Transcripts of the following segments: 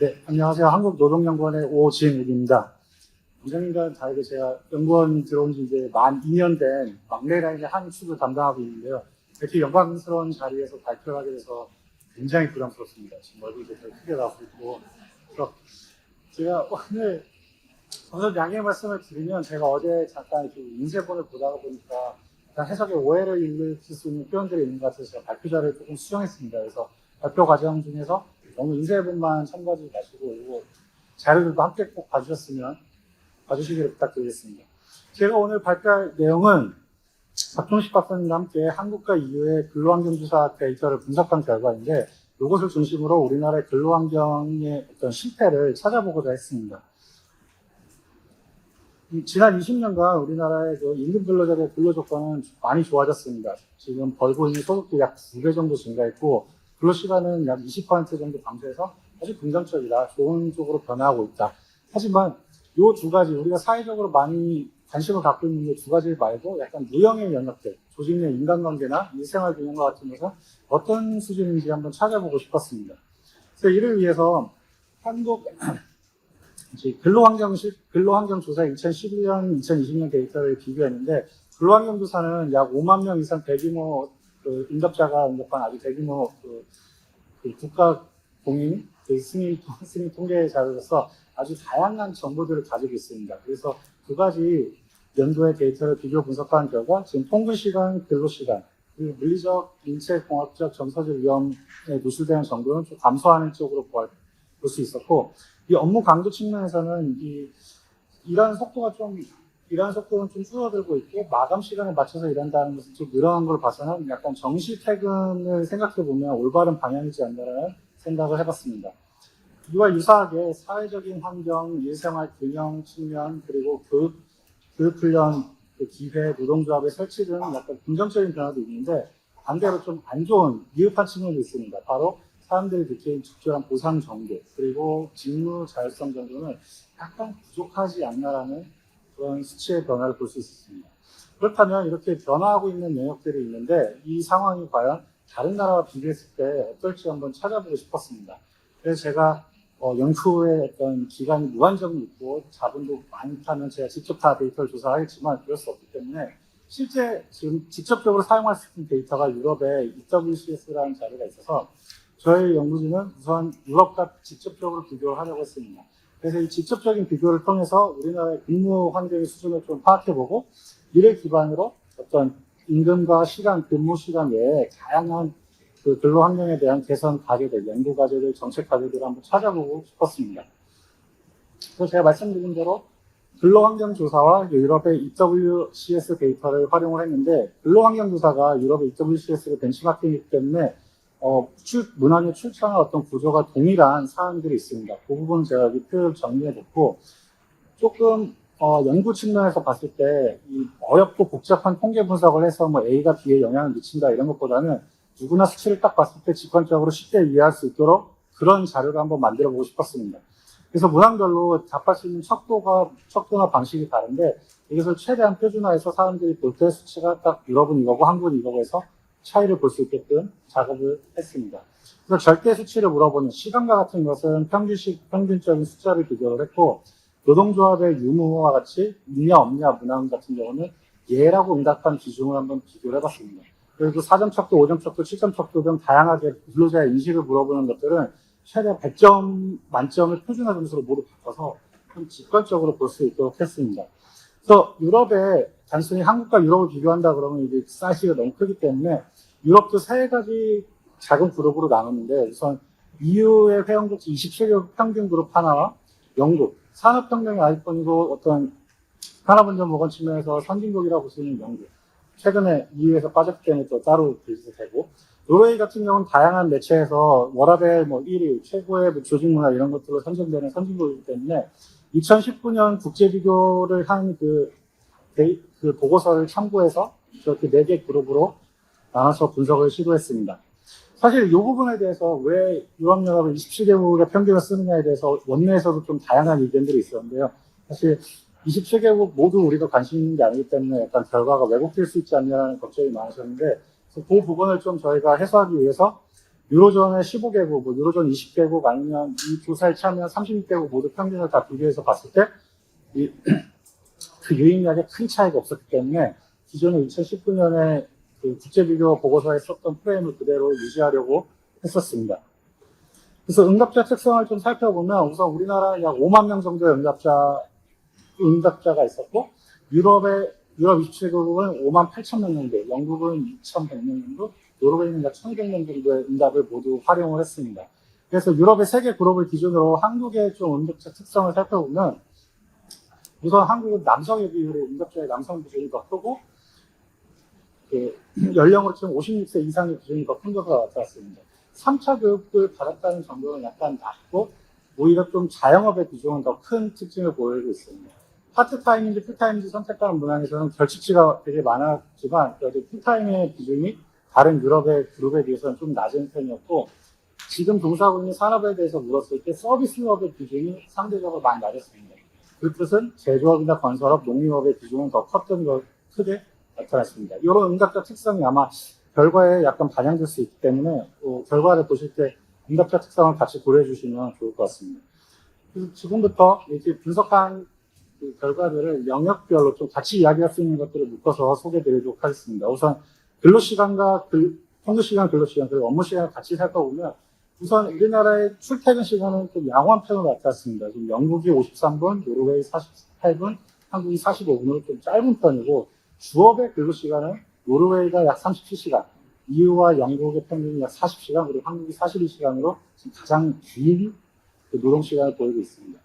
네, 안녕하세요. 한국노동연구원의 오진욱입니다. 원장님과 다르게 제가 연구원 들어온 지 이제 만 2년 된 막내 라인의 한 축을 담당하고 있는데요. 이렇게 영광스러운 자리에서 발표를 하게 돼서 굉장히 부담스럽습니다. 지금 얼굴이 되게 크게 나오고 있고. 그래서 제가 오늘 우선 양해 말씀을 드리면 제가 어제 잠깐 그 인쇄본을 보다가 보니까 해석에 오해를 일으킬 수 있는 표현들이 있는 것 같아서 제가 발표 자료를 조금 수정했습니다. 그래서 발표 과정 중에서 너무 인쇄본만 참고하지 마시고 이거 자료들도 함께 꼭 봐주셨으면 봐주시기를 부탁드리겠습니다. 제가 오늘 발표할 내용은 박종식 박사님과 함께 한국과 EU의 근로환경주사 데이터를 분석한 결과인데 이것을 중심으로 우리나라의 근로환경의 어떤 실태를 찾아보고자 했습니다. 이 지난 20년간 우리나라의 그 임금 근로자의 근로 조건은 많이 좋아졌습니다. 지금 벌고 있는 소득도 약 2배 정도 증가했고 근로 시간은 약 20% 정도 감소해서 아주 긍정적이다. 좋은 쪽으로 변화하고 있다. 하지만 이 두 가지 우리가 사회적으로 많이 관심을 갖고 있는 이 두 가지 말고 약간 무형의 영역들, 조직 내 인간관계나 일생활 균형과 같은 것은 어떤 수준인지 한번 찾아보고 싶었습니다. 그래서 이를 위해서 한국 근로환경 실- 근로환경조사 2011년, 2020년 데이터를 비교했는데 근로환경조사는 약 5만 명 이상 대규모 그 응답자가 응답한 아주 대규모 그, 그 국가 공인 그 승인 통계 자료로서 아주 다양한 정보들을 가지고 있습니다. 그래서 두 가지 연도의 데이터를 비교 분석한 결과 지금 통근 시간, 근로 시간, 그리고 물리적, 인체 공학적, 정서적 위험에 노출되는 정도는 좀 감소하는 쪽으로 볼 수 있었고 이 업무 강도 측면에서는 이 일하는 속도가 좀 일하는 속도는 좀 줄어들고 있고 마감 시간에 맞춰서 일한다는 것은 좀 늘어난 걸 봐서는 약간 정시 퇴근을 생각해 보면 올바른 방향이지 않나라는 생각을 해봤습니다. 이와 유사하게 사회적인 환경, 일생활 균형 측면 그리고 교육 교육 훈련 그 기회, 노동조합의 설치 등 약간 긍정적인 변화도 있는데 반대로 좀 안 좋은 미흡한 측면도 있습니다. 바로 사람들이 느끼는 적절한 보상 정도 그리고 직무 자율성 정도는 약간 부족하지 않나라는 그런 수치의 변화를 볼 수 있습니다. 그렇다면 이렇게 변화하고 있는 영역들이 있는데 이 상황이 과연 다른 나라와 비교했을 때 어떨지 한번 찾아보고 싶었습니다. 그래서 제가 어, 연구의 어떤 기간이 무한정이 있고 자본도 많다면 제가 직접 다 데이터를 조사하겠지만 그럴 수 없기 때문에 실제 지금 직접적으로 사용할 수 있는 데이터가 유럽의 EWCS라는 자료가 있어서 저희 연구진은 우선 유럽과 직접적으로 비교를 하려고 했습니다. 그래서 이 직접적인 비교를 통해서 우리나라의 근무 환경의 수준을 좀 파악해보고 이를 기반으로 어떤 임금과 시간, 근무 시간 외에 다양한 그 근로 환경에 대한 개선 과제들, 연구 과제들, 정책 과제들을 한번 찾아보고 싶었습니다. 그래서 제가 말씀드린 대로 근로환경 조사와 유럽의 EWCS 데이터를 활용을 했는데 근로환경 조사가 유럽의 EWCS를 벤치마킹이기 때문에 어, 출, 문항의 출처나 어떤 구조가 동일한 사안들이 있습니다. 그 부분은 제가 여기 표를 정리해뒀고 조금 어, 연구 측면에서 봤을 때 이 어렵고 복잡한 통계 분석을 해서 뭐 A가 B에 영향을 미친다 이런 것보다는 누구나 수치를 딱 봤을 때 직관적으로 쉽게 이해할 수 있도록 그런 자료를 한번 만들어 보고 싶었습니다. 그래서 문항별로 답할 수 있는 척도가, 척도나 방식이 다른데 이것을 최대한 표준화해서 사람들이 볼 때 수치가 딱 유럽은 이거고 한국은 이거고 해서 차이를 볼 수 있게끔 작업을 했습니다. 그래서 절대 수치를 물어보는 시간과 같은 것은 평균식, 평균적인 숫자를 비교를 했고 노동조합의 유무와 같이 있냐 없냐 문항 같은 경우는 예라고 응답한 기준을 한번 비교를 해봤습니다. 그리고 4점 척도, 5점 척도, 7점 척도 등 다양하게 근로자의 인식을 물어보는 것들은 최대 100점 만점을 표준화 점수로 모두 바꿔서 좀 직관적으로 볼 수 있도록 했습니다. 그래서 유럽에 단순히 한국과 유럽을 비교한다 그러면 이게 사이즈가 너무 크기 때문에 유럽도 세 가지 작은 그룹으로 나눴는데 우선 EU의 회원국 27개국 평균 그룹 하나와 영국, 산업혁명의 아이콘이고 어떤 산업안전 보건 측면에서 선진국이라고 있는 영국, 최근에 EU에서 빠졌기 때문에 또 따로 분리도 되고. 노르웨이 같은 경우는 다양한 매체에서 워라벨 뭐 1위, 최고의 뭐 조직 문화 이런 것들로 선정되는 선진국이기 때문에 2019년 국제 비교를 한그 그 보고서를 참고해서 이렇게 네 개 그룹으로 나눠서 분석을 시도했습니다. 사실 이 부분에 대해서 왜 유럽연합을 27개국의 평균을 쓰느냐에 대해서 원내에서도 좀 다양한 의견들이 있었는데요. 사실 27개국 모두 우리가 관심 있는 게 아니기 때문에 약간 결과가 왜곡될 수 있지 않냐는 걱정이 많으셨는데 그 부분을 좀 저희가 해소하기 위해서 유로존의 15개국, 뭐 유로존 20개국 아니면 이 조사에 참여한 36개국 모두 평균을 다 비교해서 봤을 때, 이, 그 유입량에 큰 차이가 없었기 때문에 기존의 2019년에 그 국제비교 보고서에 썼던 프레임을 그대로 유지하려고 했었습니다. 그래서 응답자 특성을 좀 살펴보면 우선 우리나라 약 5만 명 정도의 응답자, 응답자가 있었고, 유럽의, 유럽 27개국은 5만 8천 명 정도, 영국은 2,100명 정도, 노르웨이는 약 1,200명 정도의 응답을 모두 활용을 했습니다. 그래서 유럽의 세 개 그룹을 기준으로 한국의 좀 응답자 특성을 살펴보면 우선 한국은 남성에 비율의 응답자의 남성 비중이 더 크고 그 연령으로 치면 56세 이상의 비중이 더 큰 것으로 나타났습니다. 3차 교육을 받았다는 정도는 약간 낮고 오히려 좀 자영업의 비중은 더 큰 특징을 보이고 있습니다. 파트타임인지 풀타임인지 선택하는 문항에서는 결칙치가 되게 많았지만 그래도 풀타임의 비중이 다른 유럽의 그룹에 비해서는 좀 낮은 편이었고 지금 있는 산업에 대해서 물었을 때 서비스업의 비중이 상대적으로 많이 낮았습니다. 그 뜻은 제조업이나 건설업, 농림업의 비중은 더 컸던 것 크게 나타났습니다. 이런 응답자 특성이 아마 결과에 약간 반영될 수 있기 때문에 어, 결과를 보실 때 응답자 특성을 같이 고려해 주시면 좋을 것 같습니다. 지금부터 이렇게 분석한 그 결과들을 영역별로 좀 같이 이야기할 수 있는 것들을 묶어서 소개해 드리도록 하겠습니다. 우선 근로시간과 근, 평균시간, 근로시간, 그리고 업무시간을 같이 살펴보면 우선 우리나라의 출퇴근 시간은 좀 양호한 편으로 나타났습니다. 지금 영국이 53분, 노르웨이 48분, 한국이 45분으로 좀 짧은 편이고 주업의 근로 시간은 노르웨이가 약 37시간, EU와 영국의 평균이 약 40시간, 그리고 한국이 42시간으로 지금 가장 긴그 노동 시간을 보이고 있습니다.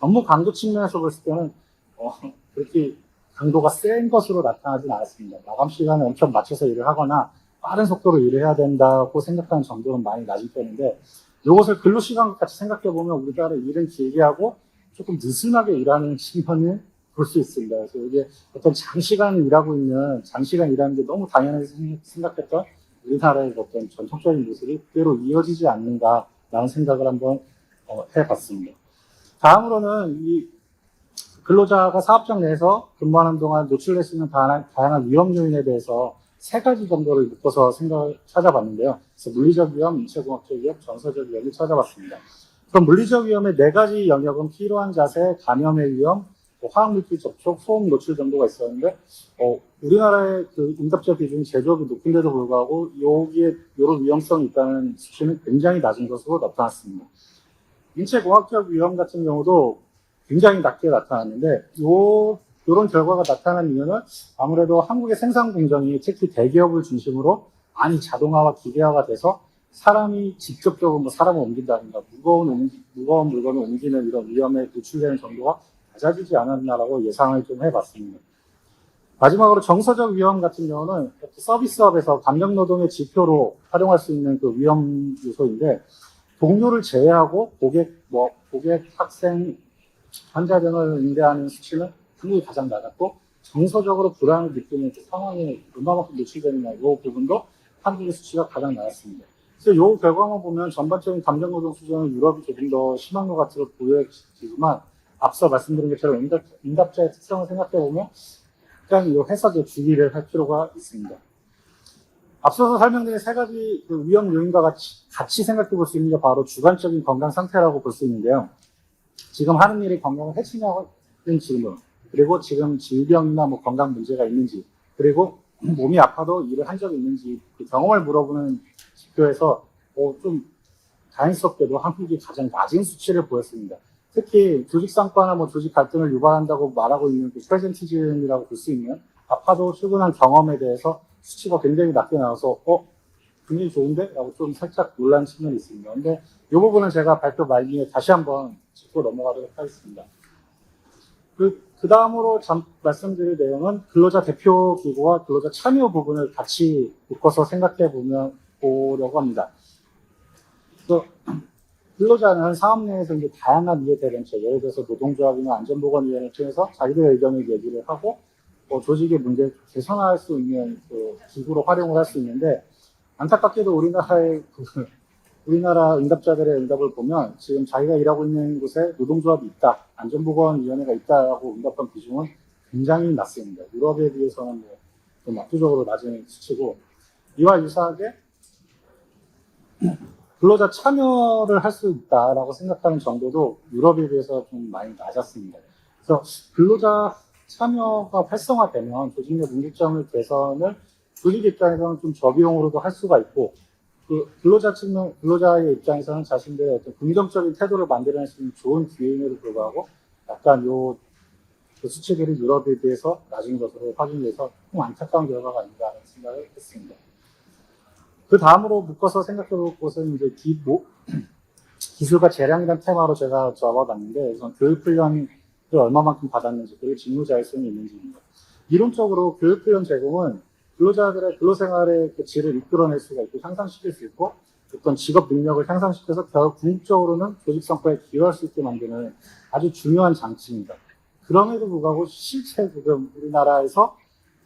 업무 강도 측면에서 봤을 때는 어, 그렇게 강도가 센 것으로 나타나진 않았습니다. 마감 시간에 엄청 맞춰서 일을 하거나 빠른 속도로 일을 해야 된다고 생각하는 정도는 많이 낮은 편인데 이것을 근로 시간 같이 생각해 보면 우리나라 일은 길게 하고 조금 느슨하게 일하는 측면을 볼 수 있습니다. 그래서 이게 어떤 장시간 일하고 있는 장시간 일하는 게 너무 당연하게 생- 생각했던 우리나라의 어떤 전통적인 모습이 그대로 이어지지 않는가라는 생각을 한번 어, 해봤습니다. 다음으로는 이 근로자가 사업장 내에서 근무하는 동안 노출될 수 있는 다양한, 다양한 위험 요인에 대해서 세 가지 정도를 묶어서 생각을 찾아봤는데요. 그래서 물리적 위험, 인체공학적 위험, 정서적 위험을 찾아봤습니다. 그럼 물리적 위험의 네 가지 영역은 피로한 자세, 감염의 위험, 뭐 화학물질 접촉, 소음 노출 정도가 있었는데, 어, 우리나라의 그 응답자 비중이 제조업이 높은데도 불구하고 여기에 이런 위험성이 있다는 수치는 굉장히 낮은 것으로 나타났습니다. 인체공학적 위험 같은 경우도 굉장히 낮게 나타났는데, 요, 요런 결과가 나타난 이유는 아무래도 한국의 생산 공정이 특히 대기업을 중심으로 많이 자동화와 기계화가 돼서 사람이 직접적으로 뭐 사람을 옮긴다든가 무거운, 옮기- 무거운 물건을 옮기는 이런 위험에 노출되는 정도가 낮아지지 않았나라고 예상을 좀 해봤습니다. 마지막으로 정서적 위험 같은 경우는 서비스업에서 감정 노동의 지표로 활용할 수 있는 그 위험 요소인데 동료를 제외하고 고객, 뭐 고객, 학생, 환자 등을 응대하는 수치는 한국이 가장 낮았고 정서적으로 불안을 느끼는 그 상황에 얼마만큼 노출되느냐 이 부분도 한국의 수치가 가장 낮았습니다. 그래서 이 결과만 보면 전반적인 감정 노동 수준은 유럽이 조금 더 심한 것 같아 보여지지만 앞서 말씀드린 것처럼 응답, 응답자의 특성을 생각해 보면 약간 이 해석에 주의를 할 필요가 있습니다. 앞서서 설명드린 세 가지 그 위험 요인과 같이, 같이 생각해 볼 수 있는 게 바로 주관적인 건강 상태라고 볼 수 있는데요. 지금 하는 일이 건강을 해치냐는 질문, 그리고 지금 질병이나 뭐 건강 문제가 있는지, 그리고 몸이 아파도 일을 한 적이 있는지 그 경험을 물어보는 지표에서 어, 좀 다행스럽게도 한국이 가장 낮은 수치를 보였습니다. 특히 조직 상과나 뭐 조직 갈등을 유발한다고 말하고 있는 그 프레젠티즘이라고 볼 수 있는 아파도 출근한 경험에 대해서 수치가 굉장히 낮게 나와서 어 굉장히 좋은데? 라고 좀 살짝 놀란 측면이 있습니다. 근데 이 부분은 제가 발표 말미에 다시 한번 짚고 넘어가도록 하겠습니다. 그, 그 다음으로 잠, 말씀드릴 내용은 근로자 대표 기구와 근로자 참여 부분을 같이 묶어서 생각해 보면, 보려고 합니다. 근로자는 사업 내에서 이제 다양한 이해 대변체, 예를 들어서 노동조합이나 안전보건위원회를 통해서 자기들의 의견을 얘기를 하고, 뭐 조직의 문제를 개선할 수 있는 그 기구로 활용을 할 수 있는데, 안타깝게도 우리나라의 그 우리나라 응답자들의 응답을 보면 지금 자기가 일하고 있는 곳에 노동조합이 있다, 안전보건위원회가 있다라고 응답한 비중은 굉장히 낮습니다. 유럽에 비해서는 뭐 좀 압도적으로 낮은 수치고 이와 유사하게 근로자 참여를 할 수 있다라고 생각하는 정도도 유럽에 비해서 좀 많이 낮았습니다. 그래서 근로자 참여가 활성화되면 조직 내 문제점을 개선을 조직 입장에서는 좀 저비용으로도 할 수가 있고 그 근로자 측면 근로자의 입장에서는 자신들의 어떤 긍정적인 태도를 만들어낼 수 있는 좋은 기회임에도 불구하고 약간 요 그 수치들이 유럽에 비해서 낮은 것으로 확인돼서 좀 안타까운 결과가 아닌가 하는 생각을 했습니다. 그 다음으로 묶어서 생각해 볼 것은 이제 기, 뭐, 기술과 재량이라는 테마로 제가 잡아봤는데 우선 교육훈련을 얼마만큼 받았는지 그리고 직무자율성이 있는지입니다. 이론적으로 교육훈련 제공은 근로자들의 근로생활의 그 질을 이끌어낼 수가 있고 향상시킬 수 있고 어떤 직업 능력을 향상시켜서 결국 궁극적으로는 조직 성과에 기여할 수 있게 만드는 아주 중요한 장치입니다. 그럼에도 불구하고 실제 지금 우리나라에서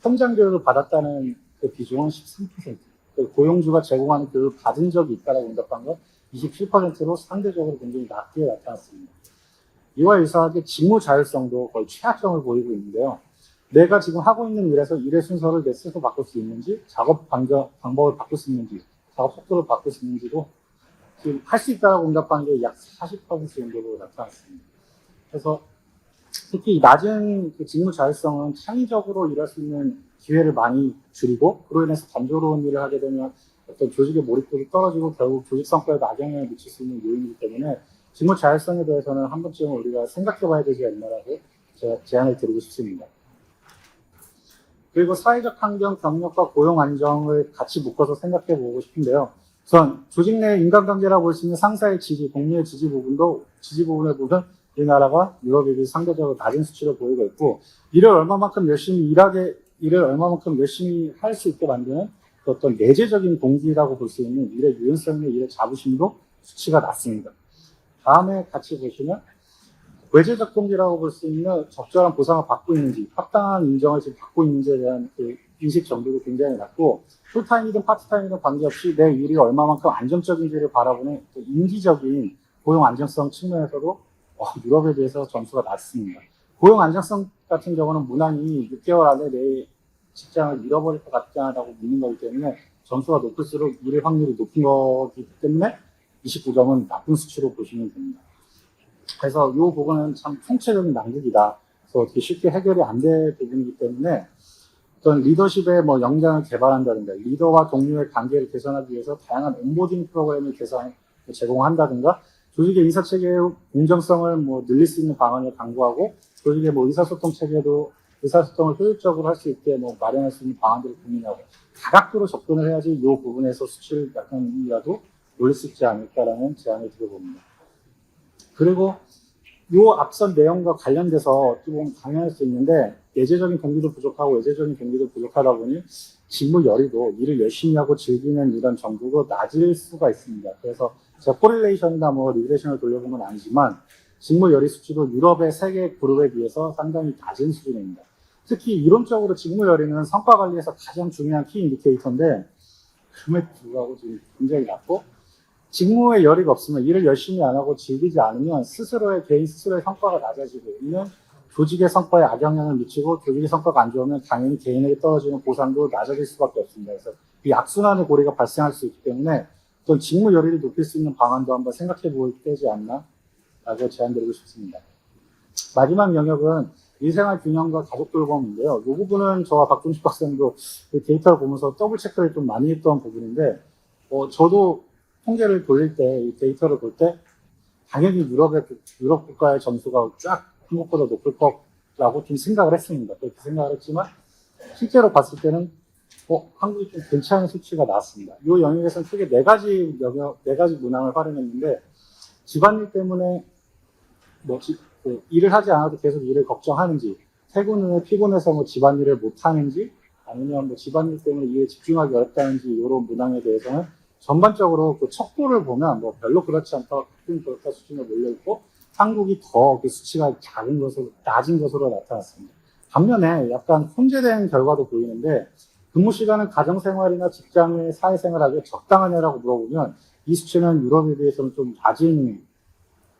현장 교육을 받았다는 그 비중은 13%. 그 고용주가 제공하는 교육을 받은 적이 있다라고 응답한 건 27%로 상대적으로 굉장히 낮게 나타났습니다. 이와 유사하게 직무 자율성도 거의 최하점을 보이고 있는데요. 내가 지금 하고 있는 일에서 일의 순서를 내 스스로 바꿀 수 있는지, 작업 방정, 방법을 바꿀 수 있는지, 작업 속도를 바꿀 수 있는지도 지금 할 수 있다고 응답한 게약 40% 정도로 나타났습니다. 그래서 특히 이 낮은 그 직무 자율성은 창의적으로 일할 수 있는 기회를 많이 줄이고 그로 인해서 단조로운 일을 하게 되면 어떤 조직의 몰입도도 떨어지고 결국 조직 성과에도 악영향을 미칠 수 있는 요인이기 때문에 직무 자율성에 대해서는 한 번쯤 우리가 생각해 봐야 되지 않나라고 제가 제안을 드리고 싶습니다. 그리고 사회적 환경, 경력과 고용 안정을 같이 묶어서 생각해 보고 싶은데요. 우선 조직 내 인간관계라고 볼 수 있는 상사의 지지, 동료의 지지 부분도 지지 부분의 부분 우리나라가 유럽에 비해 상대적으로 낮은 수치를 보이고 있고 일을 얼마만큼 열심히 일하게 일을 얼마만큼 열심히 할 수 있게 만드는 그 어떤 내재적인 동기라고 볼 수 있는 일의 유연성과 일의 자부심도 수치가 낮습니다. 다음에 같이 보시면 외재적 동기라고 볼 수 있는 적절한 보상을 받고 있는지 합당한 인정을 지금 받고 있는지에 대한 그 인식 정도도 굉장히 낮고 풀타임이든 파트타임이든 관계없이 내 일이 얼마만큼 안정적인지를 바라보는 그 인지적인 고용 안정성 측면에서도 어, 유럽에 비해서 점수가 낮습니다. 고용 안정성 같은 경우는 무난히 6개월 안에 내 직장을 잃어버릴 것 같지 않다고 묻는 거기 때문에 점수가 높을수록 잃을 확률이 높은 거기 때문에 29점은 나쁜 수치로 보시면 됩니다. 그래서 이 부분은 참 총체적인 난국이다. 그래서 어떻게 쉽게 해결이 안 될 부분이기 때문에 어떤 리더십의 뭐 역량을 개발한다든가 리더와 동료의 관계를 개선하기 위해서 다양한 온보딩 프로그램을 개선 제공한다든가 조직의 인사 체계의 공정성을 뭐 늘릴 수 있는 방안을 강구하고 조직의 뭐 의사소통 체계도 의사소통을 효율적으로 할 수 있게 뭐 마련할 수 있는 방안들을 고민하고 다각도로 접근을 해야지 이 부분에서 수치를 약간이라도 올릴 수 있지 않을까라는 제안을 드려봅니다. 그리고 이 앞선 내용과 관련돼서 보면 당연할 수 있는데 예제적인 동기도 부족하고 외제적인 동기도 부족하다 보니 직무 열의도 일을 열심히 하고 즐기는 이런 정도도 낮을 수가 있습니다. 그래서 제가 코릴레이션이나 뭐 리그레이션을 돌려본 건 아니지만 직무 열의 수치도 유럽의 세계 그룹에 비해서 상당히 낮은 수준입니다. 특히 이론적으로 직무 열의는 성과 관리에서 가장 중요한 키 인디케이터인데 그럼에도 불구하고 지금 굉장히 낮고 직무에 열의가 없으면 일을 열심히 안 하고 즐기지 않으면 스스로의 개인 스스로의 성과가 낮아지고 있는 조직의 성과에 악영향을 미치고 조직의 성과가 안 좋으면 당연히 개인에게 떨어지는 보상도 낮아질 수밖에 없습니다. 그래서 이 악순환의 고리가 발생할 수 있기 때문에 어떤 직무 열의를 높일 수 있는 방안도 한번 생각해 볼 때지 않나 라고 제안드리고 싶습니다. 마지막 영역은 일생활 균형과 가족 돌봄인데요. 이 부분은 저와 박종식 박사님도 그 데이터를 보면서 더블 체크를 좀 많이 했던 부분인데, 어, 저도 통계를 돌릴 때, 이 데이터를 볼 때, 당연히 유럽의, 유럽 국가의 점수가 쫙 한국보다 높을 거라고 좀 생각을 했습니다. 그렇게 생각을 했지만, 실제로 봤을 때는, 어, 한국이 좀 괜찮은 수치가 나왔습니다. 이 영역에서는 크게 네 가지 영역, 네 가지 문항을 활용했는데, 집안일 때문에, 뭐, 지- 그 일을 하지 않아도 계속 일을 걱정하는지, 퇴근 후에 피곤해서 뭐 집안일을 못하는지, 아니면 뭐 집안일 때문에 일에 집중하기 어렵다는지, 이런 문항에 대해서는 전반적으로 그 척도를 보면 뭐 별로 그렇지 않다, 좀 그렇다 수준에 몰려있고, 한국이 더 그 수치가 작은 것으로, 낮은 것으로 나타났습니다. 반면에 약간 혼재된 결과도 보이는데, 근무 시간은 가정생활이나 직장의 사회생활하기에 적당하냐라고 물어보면, 이 수치는 유럽에 비해서는 좀 낮은,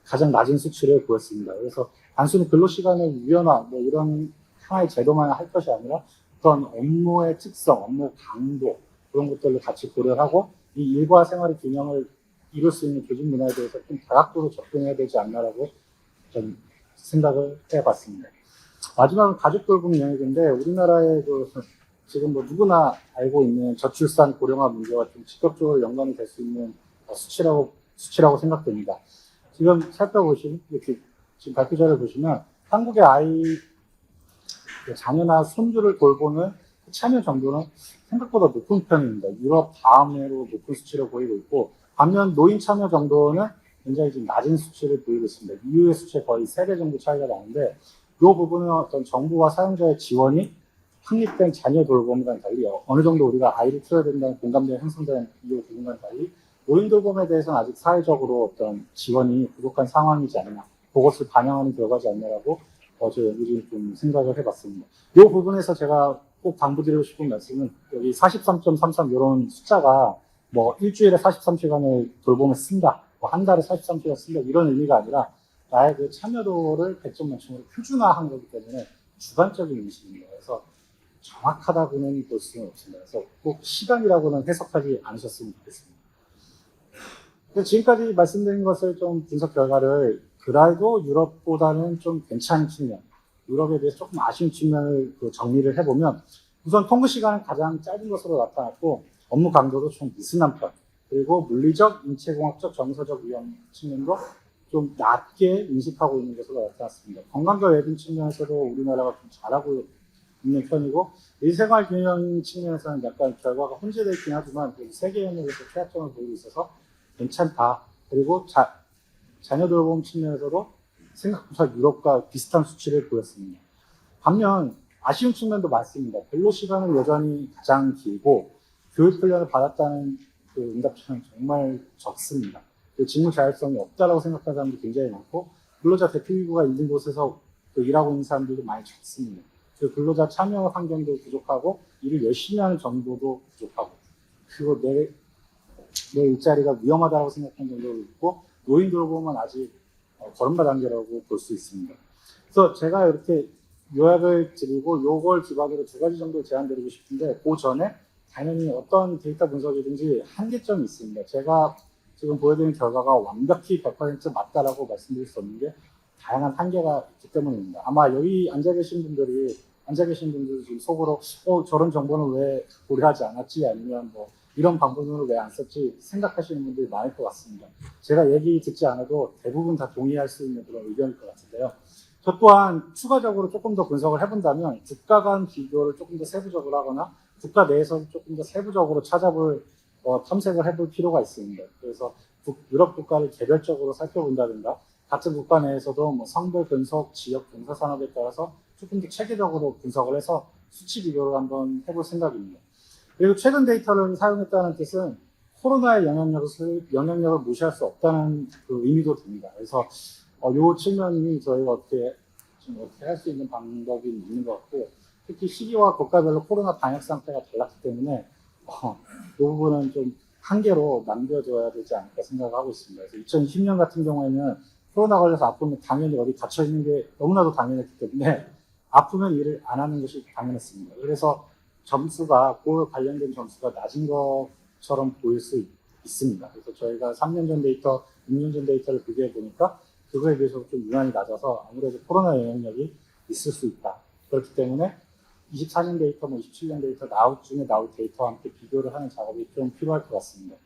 가장 낮은 수치를 보였습니다. 그래서 단순히 근로시간의 유연화, 뭐 이런 하나의 제도만 할 것이 아니라 어떤 업무의 특성, 업무 강도, 그런 것들을 같이 고려하고 이 일과 생활의 균형을 이룰 수 있는 조직 문화에 대해서 좀 다각도로 접근해야 되지 않나라고 좀 생각을 해봤습니다. 마지막은 가족 돌봄 영역인데 우리나라의 그 지금 뭐 누구나 알고 있는 저출산 고령화 문제와 좀 직접적으로 연관이 될 수 있는 어, 수치라고 수치라고 생각됩니다. 지금 살펴보시면 이렇게 지금 발표자를 보시면 한국의 아이 그 자녀나 손주를 돌보는 그 참여 정도는 생각보다 높은 편입니다. 유럽 다음으로 높은 수치를 보이고 있고 반면 노인 참여 정도는 굉장히 좀 낮은 수치를 보이고 있습니다. EU의 수치에 거의 3배 정도 차이가 나는데 이 부분은 어떤 정부와 사용자의 지원이 확립된 자녀 돌봄과는 달리 어느 정도 우리가 아이를 키워야 된다는 공감대가 형성된 이 부분과는 달리 노인 돌봄에 대해서는 아직 사회적으로 어떤 지원이 부족한 상황이지 않나 그것을 반영하는 결과지 않냐라고 어제 요즘 좀 생각을 해봤습니다. 이 부분에서 제가 꼭 당부드리고 싶은 말씀은 여기 43.33 이런 숫자가 뭐 일주일에 43시간을 돌봄을 쓴다, 뭐 한 달에 43시간 쓴다 이런 의미가 아니라 나의 그 참여도를 100점 만점으로 표준화한 거기 때문에 주관적인 인식입니다. 그래서 정확하다고는 볼 수는 없습니다. 그래서 꼭 시간이라고는 해석하지 않으셨으면 좋겠습니다. 지금까지 말씀드린 것을 좀 분석 결과를 그래도 유럽보다는 좀 괜찮은 측면, 유럽에 비해서 조금 아쉬운 측면을 그 정리를 해보면 우선 통근 시간은 가장 짧은 것으로 나타났고 업무 강도도 좀 느슨한 편, 그리고 물리적, 인체공학적, 정서적 위험 측면도 좀 낮게 인식하고 있는 것으로 나타났습니다. 건강과 외빈 측면에서도 우리나라가 좀 잘하고 있는 편이고 일생활 균형 측면에서는 약간 결과가 혼재되어 있긴 하지만 세계 영역에서 최하점을 보이고 있어서 괜찮다. 그리고 자, 자녀 돌봄 측면에서도 생각보다 유럽과 비슷한 수치를 보였습니다. 반면 아쉬운 측면도 많습니다. 근로 시간은 여전히 가장 길고 교육 훈련을 받았다는 그 응답자는 정말 적습니다. 그 직무 자율성이 없다라고 생각하는 사람도 굉장히 많고 근로자 대표 기구가 있는 곳에서 그 일하고 있는 사람들도 많이 적습니다. 그 근로자 참여 환경도 부족하고 일을 열심히 하는 정도도 부족하고 그리고 내, 내 일자리가 위험하다고 생각하는 정도도 있고 노인 돌봄은 아직 어, 걸음마 단계라고 볼 수 있습니다. 그래서 제가 이렇게 요약을 드리고 요걸 기반으로 두 가지 정도 제안드리고 싶은데 그 전에 당연히 어떤 데이터 분석이든지 한계점이 있습니다. 제가 지금 보여드린 결과가 완벽히 100% 맞다라고 말씀드릴 수 없는 게 다양한 한계가 있기 때문입니다. 아마 여기 앉아 계신 분들이 앉아 계신 분들 지금 속으로 어 저런 정보는 왜 고려하지 않았지 아니면 뭐 이런 방법으로 왜안 썼지 생각하시는 분들이 많을 것 같습니다. 제가 얘기 듣지 않아도 대부분 다 동의할 수 있는 그런 의견일 것 같은데요. 저 또한 추가적으로 조금 더 분석을 해본다면 국가 간 비교를 조금 더 세부적으로 하거나 국가 내에서 조금 더 세부적으로 찾아볼 어, 탐색을 해볼 필요가 있습니다. 그래서 국- 유럽 국가를 개별적으로 살펴본다든가 같은 국가 내에서도 뭐 성별 분석, 지역 경사 산업에 따라서 조금 더 체계적으로 분석을 해서 수치 비교를 한번 해볼 생각입니다. 그리고 최근 데이터를 사용했다는 뜻은 코로나의 영향력을, 영향력을 무시할 수 없다는 그 의미도 됩니다. 그래서 어, 요 측면이 저희가 어떻게 좀 어떻게 할 수 있는 방법이 있는 것 같고 특히 시기와 국가별로 코로나 방역 상태가 달랐기 때문에 어, 이 부분은 좀 한계로 남겨둬야 되지 않을까 생각하고 있습니다. 그래서 2020년 같은 경우에는 코로나 걸려서 아프면 당연히 어디 갇혀 있는 게 너무나도 당연했기 때문에 아프면 일을 안 하는 것이 당연했습니다. 그래서 점수가 그 관련된 점수가 낮은 것처럼 보일 수 있, 습니다 그래서 저희가 3년 전 데이터, 6년 전 데이터를 비교해 보니까 그거에 비해서 좀 유난히 낮아서 아무래도 코로나 영향력이 있을 수 있다. 그렇기 때문에 24년 데이터, 뭐 27년 데이터 나올 중에 나올 데이터와 함께 비교를 하는 작업이 좀 필요할 것 같습니다.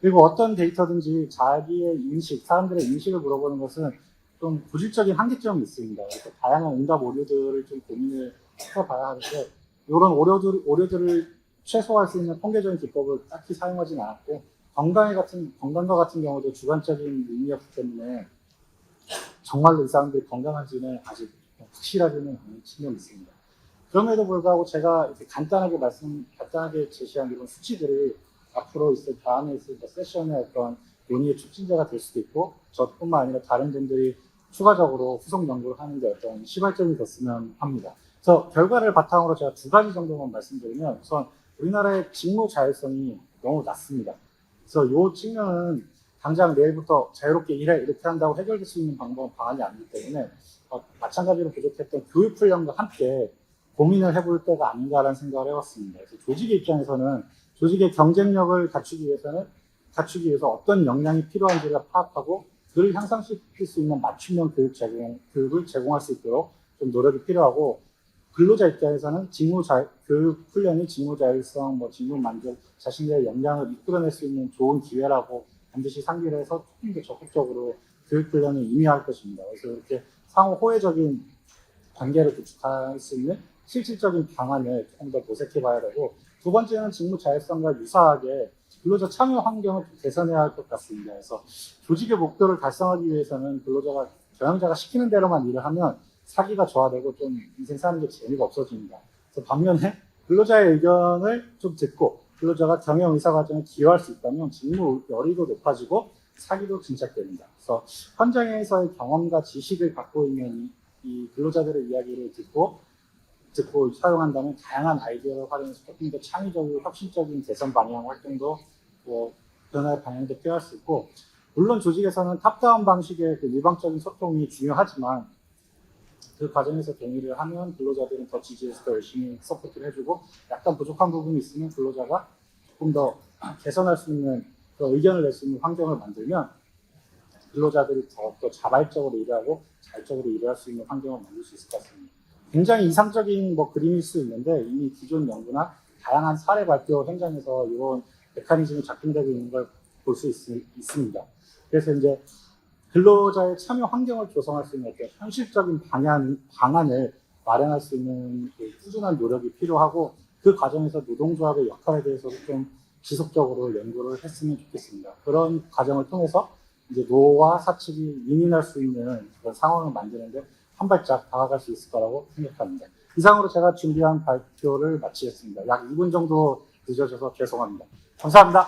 그리고 어떤 데이터든지 자기의 인식, 사람들의 인식을 물어보는 것은 좀 고질적인 한계점이 있습니다. 다양한 응답 오류들을 좀 고민을 해봐야 하는데 이런 오류들, 오류들을 최소화할 수 있는 통계적인 기법을 딱히 사용하진 않았고 건강에 같은 건강과 같은 경우도 주관적인 의미였기 때문에 정말로 이 사람들이 건강한지는 아직 확실하지는 않은 측면이 있습니다. 그럼에도 불구하고 제가 간단하게 말씀, 간단하게 제시한 이런 수치들이 앞으로 있을 다음에 있을 세션의 어떤 논의의 촉진제가 될 수도 있고 저뿐만 아니라 다른 분들이 추가적으로 후속 연구를 하는데 어떤 시발점이 됐으면 합니다. 그래서 결과를 바탕으로 제가 두 가지 정도만 말씀드리면 우선 우리나라의 직무 자율성이 너무 낮습니다. 그래서 이 측면은 당장 내일부터 자유롭게 일해 이렇게 한다고 해결될 수 있는 방법은 방안이 아니기 때문에 어, 마찬가지로 부족했던 교육 훈련과 함께 고민을 해볼 때가 아닌가라는 생각을 해봤습니다. 그래서 조직의 입장에서는 조직의 경쟁력을 갖추기 위해서는 갖추기 위해서 어떤 역량이 필요한지를 파악하고 그를 향상시킬 수 있는 맞춤형 교육 제공, 교육을 제공할 수 있도록 좀 노력이 필요하고 근로자 입장에서는 직무 자, 교육 훈련이 직무 자율성, 뭐 직무 만족, 자신의 역량을 이끌어낼 수 있는 좋은 기회라고 반드시 상기를 해서 조금 더 적극적으로 교육 훈련을 임의할 것입니다. 그래서 이렇게 상호 호혜적인 관계를 구축할 수 있는 실질적인 방안을 조금 더 모색해 봐야 되고 두 번째는 직무 자율성과 유사하게 근로자 참여 환경을 개선해야 할 것 같습니다. 그래서 조직의 목표를 달성하기 위해서는 근로자가 경영자가 시키는 대로만 일을 하면 사기가 저하되고 좀 인생 사는 게 재미가 없어집니다. 그래서 반면에 근로자의 의견을 좀 듣고 근로자가 경영 의사 과정에 기여할 수 있다면 직무 열의도 높아지고 사기도 진작됩니다. 그래서 현장에서의 경험과 지식을 갖고 있는 이, 이 근로자들의 이야기를 듣고 듣고 사용한다면 다양한 아이디어를 활용해서 조금 더 창의적이고 혁신적인 개선 방향 활동도 뭐 변화의 방향도 필요할 수 있고 물론 조직에서는 탑다운 방식의 그 일방적인 소통이 중요하지만 그 과정에서 동의를 하면 근로자들은 더 지지해서 더 열심히 서포트를 해주고 약간 부족한 부분이 있으면 근로자가 조금 더 개선할 수 있는 그런 의견을 낼 수 있는 환경을 만들면 근로자들이 더욱더 자발적으로 일하고 자율적으로 일할 수 있는 환경을 만들 수 있을 것 같습니다. 굉장히 이상적인 뭐 그림일 수 있는데 이미 기존 연구나 다양한 사례 발표 현장에서 이런 메커니즘이 작동되고 있는 걸 볼 수 있습니다. 그래서 이제 근로자의 참여 환경을 조성할 수 있는 어떤 현실적인 방향, 방안을 마련할 수 있는 그 꾸준한 노력이 필요하고 그 과정에서 노동조합의 역할에 대해서도 좀 지속적으로 연구를 했으면 좋겠습니다. 그런 과정을 통해서 이제 노와 사측이 윈윈할 수 있는 그런 상황을 만드는데 한 발짝 다가갈 수 있을 거라고 생각합니다. 이상으로 제가 준비한 발표를 마치겠습니다. 약 2분 정도 늦어져서 죄송합니다. 감사합니다.